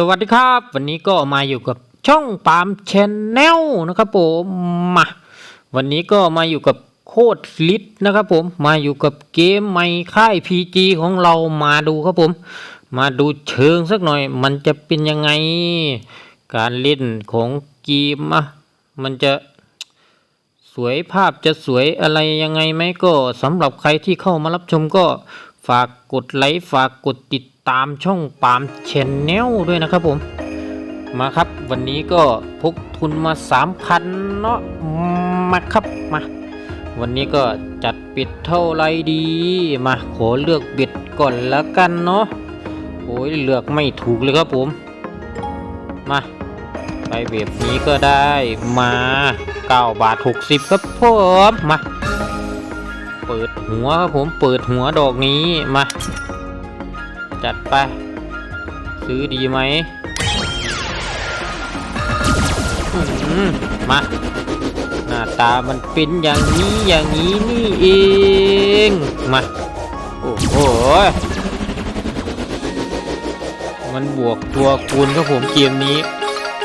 สวัสดีครับ วันนี้ก็มาอยู่กับช่องปามชแนลนะครับผมมาวันนี้ก็มาอยู่กับโคตรลิทนะครับผมมาอยู่กับเกมใหม่ค่าย PG ของเรามาดูครับผม มาดูเชิงสักหน่อย มันจะเป็นยังไง การเล่นของเกมอะมันจะสวยภาพจะสวยอะไรยังไงไหมก็สำหรับใครที่เข้ามารับชมก็ฝากกดไลค์ฝากกดติด ตามช่องปาล์มชแนลด้วยนะครับผม มาครับวันนี้ก็พกทุนมาสามพันเนาะมาครับมา วันนี้ก็จัดปิดเท่าไรดี มาขอเลือกบิดก่อนแล้วกันเนาะโอ้ยเลือกไม่ถูกเลยครับผม มาไปแบบนี้ก็ได้มา 9 บาท 60 ครับผมมา เปิดหัวครับผมเปิดหัวดอกนี้มา จัดไป ซื้อดีไหมมา หน้าตามันเป็นอย่างนี้อย่างนี้นี่เอง มา โอ้โห มันบวกตัวคูณครับผมเกมนี้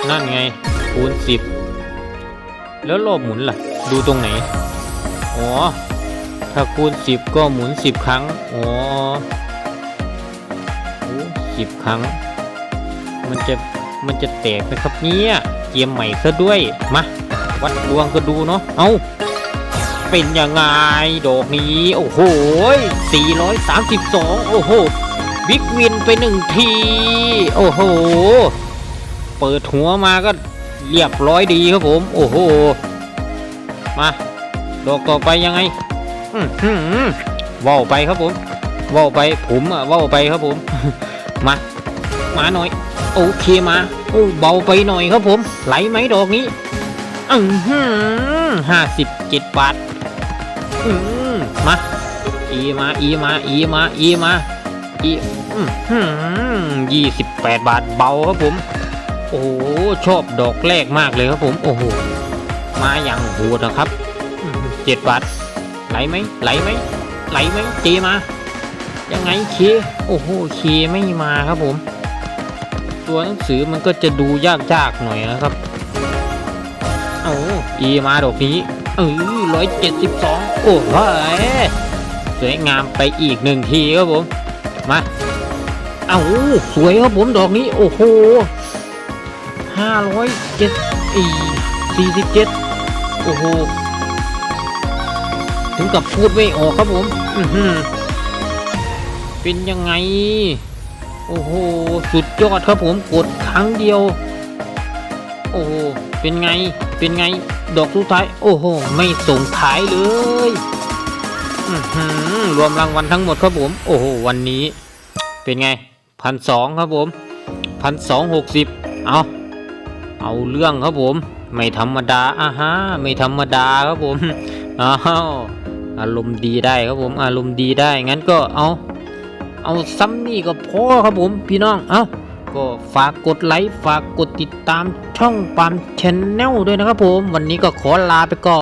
นั่นไง คูณสิบ แล้วรอบหมุนล่ะ ดูตรงไหน อ๋อ ถ้าคูณสิบก็หมุนสิบครั้ง อ๋อ สิบครั้ง มันจะมันจะแตกไหมครับเนี่ยเกมใหม่ซะด้วย มา วัดดวงก็ดูเนาะ เอาเป็นยังไงดอกนี้ โอ้โห 432 โอ้โห บิ๊กวินไปหนึ่งที โอ้โห เปิดหัวมาก็เรียบร้อยดีครับผม โอ้โห มา ดอกต่อไปยังไงว่าวไปครับผมว่าวไปผมอะว่าวไปครับผม มามาหน่อย โอเคมาโอ้เบาไปหน่อยครับผม ไหลไหมดอกนี้อือหือห้าสิบเจ็ดบาทอืมมาอีมาอีมาอีมาอีมาอียี่สิบแปดบาทเบาครับผม โอ้โหชอบดอกแรกมากเลยครับผม โอ้โหมาอย่างโหดนะครับเจ็ดบาทไหลไหมไหลไหมไหลไหมเจมา ยังไงเคโอ้โหเคไม่มาครับผม ตัวหนังสือมันก็จะดูยากๆหน่อยนะครับเอาอีมาดอกนี้เออร้อยเจ็ดสิบสองโอ้โหสวยงามไปอีกหนึ่งทีครับผม มาเอาสวยครับผมดอกนี้ โอ้โหห้าร้อยเจ็ดอีสี่สิบเจ็ดโอ้โห ถึงกับพูดไม่ออกครับผม อือ เป็นยังไง โอ้โห สุดยอดครับผมกดครั้งเดียว โอ้โห เป็นไง เป็นไง ดอกสุดท้าย โอ้โห ไม่ส่งขายเลยรวมรางวัลทั้งหมดครับผม โอ้โห วันนี้ เป็นไงพันสองครับผมพันสองหกสิบเอาเอาเรื่องครับผม ไม่ธรรมดาอ่าฮะไม่ธรรมดาครับผมอ้าวอารมณ์ดีได้ครับผม อารมณ์ดีได้งั้นก็เอา เอาซ้ำนี่ก็พอครับผมพี่น้อง เอาก็ฝากกดไลค์ฝากกดติดตามช่องปามชแนลด้วยนะครับผม วันนี้ก็ขอลาไปก่อน